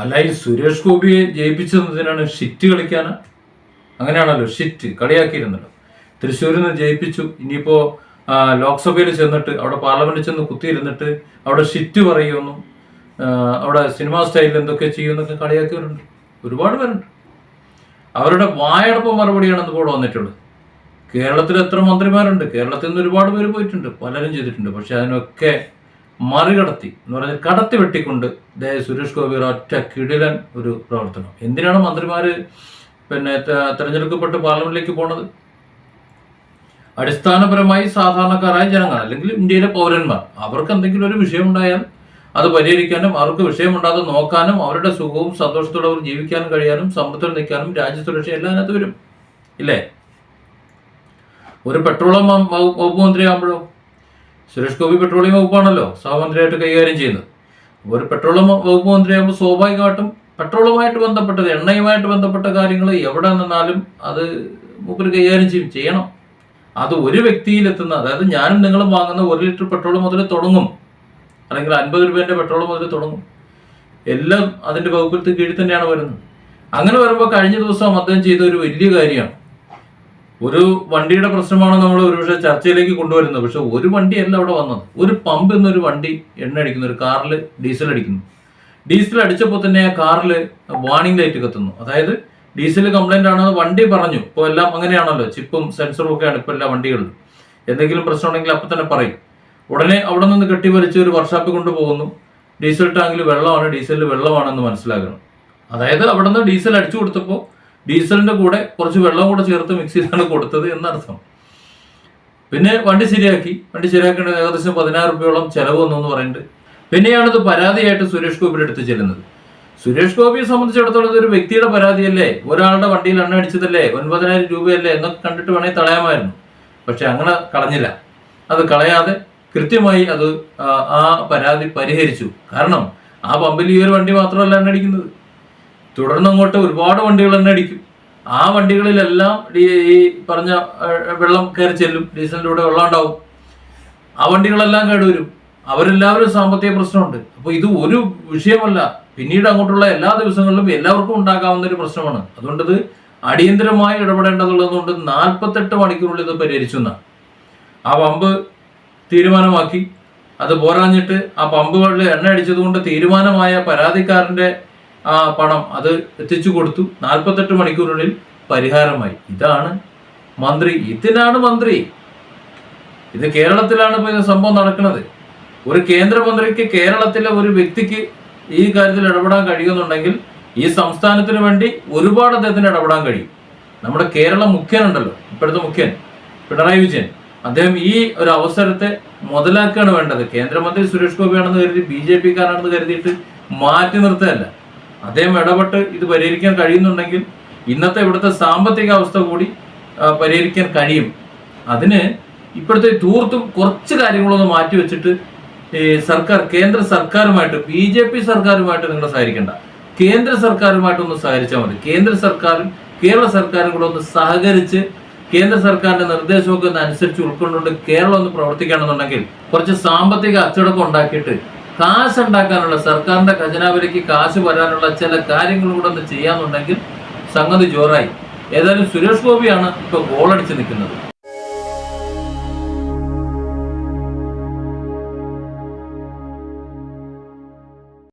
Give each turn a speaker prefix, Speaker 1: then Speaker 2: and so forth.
Speaker 1: അല്ല ഈ സുരേഷ് ഗോപിയെ ജയിപ്പിച്ചതിനാണ് ഷിറ്റ് കളിക്കാൻ അങ്ങനെയാണല്ലോ ഷിറ്റ് കളിയാക്കിയിരുന്നല്ലോ തൃശ്ശൂരിൽ നിന്ന് ജയിപ്പിച്ചു. ഇനിയിപ്പോ ലോക്സഭയിൽ ചെന്നിട്ട് അവിടെ പാർലമെന്റിൽ ചെന്ന് കുത്തിയിരുന്നിട്ട് അവിടെ ഷിറ്റ് പറയുമെന്നും അവിടെ സിനിമാ സ്റ്റൈലിൽ എന്തൊക്കെ ചെയ്യുമെന്നൊക്കെ കളിയാക്കിയവരുണ്ട്. ഒരുപാട് പേരുണ്ട്. അവരുടെ വായടപ്പ് മറുപടിയാണ് ഇപ്പോൾ വന്നിട്ടുള്ളത്. കേരളത്തിൽ എത്ര മന്ത്രിമാരുണ്ട്? കേരളത്തിൽ നിന്ന് ഒരുപാട് പേര് പോയിട്ടുണ്ട്. പലരും ചെയ്തിട്ടുണ്ട്. പക്ഷെ അതിനൊക്കെ മറികടത്തി എന്ന് പറഞ്ഞാൽ കടത്തി വെട്ടിക്കൊണ്ട് ദേ സുരേഷ് ഗോപി ഒറ്റ കിടിലൻ ഒരു പ്രവർത്തനം. എന്തിനാണ് മന്ത്രിമാർ പിന്നെ തെരഞ്ഞെടുക്കപ്പെട്ട് പാർലമെന്റിലേക്ക് പോണത്? അടിസ്ഥാനപരമായി സാധാരണക്കാരായ ജനങ്ങൾ അല്ലെങ്കിൽ ഇന്ത്യയിലെ പൗരന്മാർ അവർക്ക് എന്തെങ്കിലും ഒരു വിഷയം ഉണ്ടായാൽ അത് പരിഹരിക്കാനും അവർക്ക് വിഷയമുണ്ടാകാതെ നോക്കാനും അവരുടെ സുഖവും സന്തോഷത്തോടെ അവർ ജീവിക്കാനും കഴിയാനും സമ്പത്തിൽ നിൽക്കാനും രാജ്യസുരക്ഷ എല്ലാം അതിനകത്ത് വരും. ഇല്ലേ? ഒരു പെട്രോളിയം വകുപ്പ് മന്ത്രിയാകുമ്പോഴോ? സുരേഷ് ഗോപി പെട്രോളിയം വകുപ്പാണല്ലോ സഹമന്ത്രിയായിട്ട് കൈകാര്യം ചെയ്യുന്നത്. ഒരു പെട്രോളിയം വകുപ്പ് മന്ത്രിയാകുമ്പോൾ സ്വാഭാവികമായിട്ടും പെട്രോളുമായിട്ട് ബന്ധപ്പെട്ടത് എണ്ണയുമായിട്ട് ബന്ധപ്പെട്ട കാര്യങ്ങൾ എവിടെ നിന്നാലും അത് മൂപ്പര് കൈകാര്യം ചെയ്യും ചെയ്യണം. അത് ഒരു വ്യക്തിയിൽ എത്തുന്ന അതായത് ഞാനും നിങ്ങളും വാങ്ങുന്ന ഒരു ലിറ്റർ പെട്രോൾ മുതൽ തുടങ്ങും. അല്ലെങ്കിൽ അൻപത് രൂപേന്റെ പെട്രോൾ മുതൽ തുടങ്ങും. എല്ലാം അതിന്റെ വകുപ്പിലത്തെ കീഴിൽ തന്നെയാണ് വരുന്നത്. അങ്ങനെ വരുമ്പോൾ കഴിഞ്ഞ ദിവസം അദ്ദേഹം ചെയ്ത ഒരു വലിയ കാര്യമാണ്. ഒരു വണ്ടിയുടെ പ്രശ്നമാണ് നമ്മൾ ഒരുപക്ഷെ ചർച്ചയിലേക്ക് കൊണ്ടുവരുന്നത്. പക്ഷെ ഒരു വണ്ടിയല്ല അവിടെ വന്നത്. ഒരു പമ്പ് എന്നൊരു വണ്ടി എണ്ണ അടിക്കുന്നു ഒരു കാറിൽ ഡീസൽ അടിക്കുന്നു. ഡീസൽ അടിച്ചപ്പോൾ തന്നെ ആ കാറിൽ വാണിംഗ് ലൈറ്റ് കത്തുന്നു. അതായത് ഡീസൽ കംപ്ലൈന്റ് ആണെന്ന് വണ്ടി പറഞ്ഞു. ഇപ്പോൾ എല്ലാം അങ്ങനെയാണല്ലോ. ചിപ്പും സെൻസറും ഒക്കെയാണ് ഇപ്പോൾ എല്ലാ വണ്ടികളിലും. എന്തെങ്കിലും പ്രശ്നം ഉണ്ടെങ്കിൽ അപ്പം തന്നെ പറയും. ഉടനെ അവിടെ നിന്ന് കെട്ടി വലിച്ച് ഒരു വർക്ക്ഷോപ്പിൽ കൊണ്ടുപോകുന്നു. ഡീസൽ ടാങ്കിൽ വെള്ളമാണ് ഡീസലിൽ വെള്ളമാണെന്ന് മനസ്സിലാക്കണം. അതായത് അവിടെ നിന്ന് ഡീസൽ അടിച്ചു കൊടുത്തപ്പോൾ ഡീസലിന്റെ കൂടെ കുറച്ച് വെള്ളം കൂടെ ചേർത്ത് മിക്സ് ചെയ്താണ് കൊടുത്തത് എന്നർത്ഥം. പിന്നെ വണ്ടി ശരിയാക്കി. വണ്ടി ശരിയാക്കേണ്ടത് ഏകദേശം പതിനായിരം രൂപയോളം ചെലവ് വന്നു എന്ന് പറയുന്നുണ്ട്. പിന്നെയാണിത് പരാതിയായിട്ട് സുരേഷ് ഗോപിയുടെ അടുത്ത് ചെല്ലുന്നത്. സുരേഷ് ഗോപിയെ സംബന്ധിച്ചിടത്തോളം ഇതൊരു വ്യക്തിയുടെ പരാതിയല്ലേ? ഒരാളുടെ വണ്ടിയിൽ എണ്ണ അടിച്ചതല്ലേ? ഒൻപതിനായിരം രൂപയല്ലേ? എന്നൊക്കെ കണ്ടിട്ട് വേണമെങ്കിൽ തടയാമായിരുന്നു. പക്ഷെ അങ്ങനെ കളഞ്ഞില്ല. അത് കളയാതെ കൃത്യമായി അത് ആ പരാതി പരിഹരിച്ചു. കാരണം ആ പമ്പിൽ ഈ ഒരു വണ്ടി മാത്രമല്ല എണ്ണ അടിക്കുന്നത്. തുടർന്ന് അങ്ങോട്ട് ഒരുപാട് വണ്ടികൾ തന്നെ അടിക്കും. ആ വണ്ടികളിലെല്ലാം ഈ പറഞ്ഞ വെള്ളം കയറി ചെല്ലും. ഡീസലിലൂടെ വെള്ളം ഉണ്ടാവും. ആ വണ്ടികളെല്ലാം കേടുവരും. അവരെല്ലാവരും സാമ്പത്തിക പ്രശ്നമുണ്ട്. അപ്പോൾ ഇത് ഒരു വിഷയമല്ല. പിന്നീട് അങ്ങോട്ടുള്ള എല്ലാ ദിവസങ്ങളിലും എല്ലാവർക്കും ഉണ്ടാകാവുന്ന ഒരു പ്രശ്നമാണ്. അതുകൊണ്ട് ഇത് അടിയന്തരമായി ഇടപെടേണ്ടതുള്ളതുകൊണ്ട് നാൽപ്പത്തെട്ട് മണിക്കൂറിനുള്ളിൽ ഇത് പരിഹരിച്ചു എന്നാണ്. ആ പമ്പ് തീരുമാനമാക്കി. അത് പോരാഞ്ഞിട്ട് ആ പമ്പുകളിൽ എണ്ണ അടിച്ചതുകൊണ്ട് തീരുമാനമായ പരാതിക്കാരന്റെ ആ പണം അത് എത്തിച്ചു കൊടുത്തു. നാൽപ്പത്തെട്ട് മണിക്കൂറിനുള്ളിൽ പരിഹാരമായി. ഇതാണ് മന്ത്രി. ഇതിനാണ് മന്ത്രി. ഇത് കേരളത്തിലാണ് ഇപ്പോൾ സംഭവം നടക്കുന്നത്. ഒരു കേന്ദ്രമന്ത്രിക്ക് കേരളത്തിലെ ഒരു വ്യക്തിക്ക് ഈ കാര്യത്തിൽ ഇടപെടാൻ കഴിയുന്നുണ്ടെങ്കിൽ ഈ സംസ്ഥാനത്തിന് വേണ്ടി ഒരുപാട് അദ്ദേഹത്തിന് ഇടപെടാൻ കഴിയും. നമ്മുടെ കേരള മുഖ്യനുണ്ടല്ലോ ഇപ്പോഴത്തെ മുഖ്യൻ പിണറായി വിജയൻ. അദ്ദേഹം ഈ ഒരു അവസരത്തെ മുതലാക്കുകയാണ് വേണ്ടത്. കേന്ദ്രമന്ത്രി സുരേഷ് ഗോപിയാണെന്ന് കരുതി ബി ജെ പിക്കാരാണെന്ന് കരുതിയിട്ട് മാറ്റി നിർത്തുകയല്ല. അദ്ദേഹം ഇടപെട്ട് ഇത് പരിഹരിക്കാൻ കഴിയുന്നുണ്ടെങ്കിൽ ഇന്നത്തെ ഇവിടുത്തെ സാമ്പത്തിക അവസ്ഥ കൂടി പരിഹരിക്കാൻ കഴിയും. അതിന് ഇപ്പോഴത്തെ തൂർത്തും കുറച്ച് കാര്യങ്ങളൊന്ന് മാറ്റി വെച്ചിട്ട് സർക്കാർ കേന്ദ്ര സർക്കാരുമായിട്ട് ബി ജെ പി സർക്കാരുമായിട്ട് നിങ്ങൾ സഹകരിക്കേണ്ട. കേന്ദ്ര സർക്കാരുമായിട്ടൊന്ന് സഹകരിച്ചാൽ മതി. കേന്ദ്ര സർക്കാരും കേരള സർക്കാരും കൂടെ ഒന്ന് സഹകരിച്ച് കേന്ദ്ര സർക്കാരിന്റെ നിർദ്ദേശമൊക്കെ അനുസരിച്ച് ഉൾക്കൊണ്ടുകൊണ്ട് കേരളം ഒന്ന് പ്രവർത്തിക്കുകയാണെന്നുണ്ടെങ്കിൽ കുറച്ച് സാമ്പത്തിക അച്ചടക്കം ഉണ്ടാക്കിയിട്ട് കാശ് ഉണ്ടാക്കാനുള്ള സർക്കാരിന്റെ ഖജനാവിലേക്ക് കാശ് വരാനുള്ള ചില കാര്യങ്ങൾ കൂടെ ഒന്ന് ചെയ്യാന്നുണ്ടെങ്കിൽ സംഗതി ജോറായി. ഏതായാലും സുരേഷ് ഗോപിയാണ് ഇപ്പൊ ഗോളടിച്ച് നിൽക്കുന്നത്.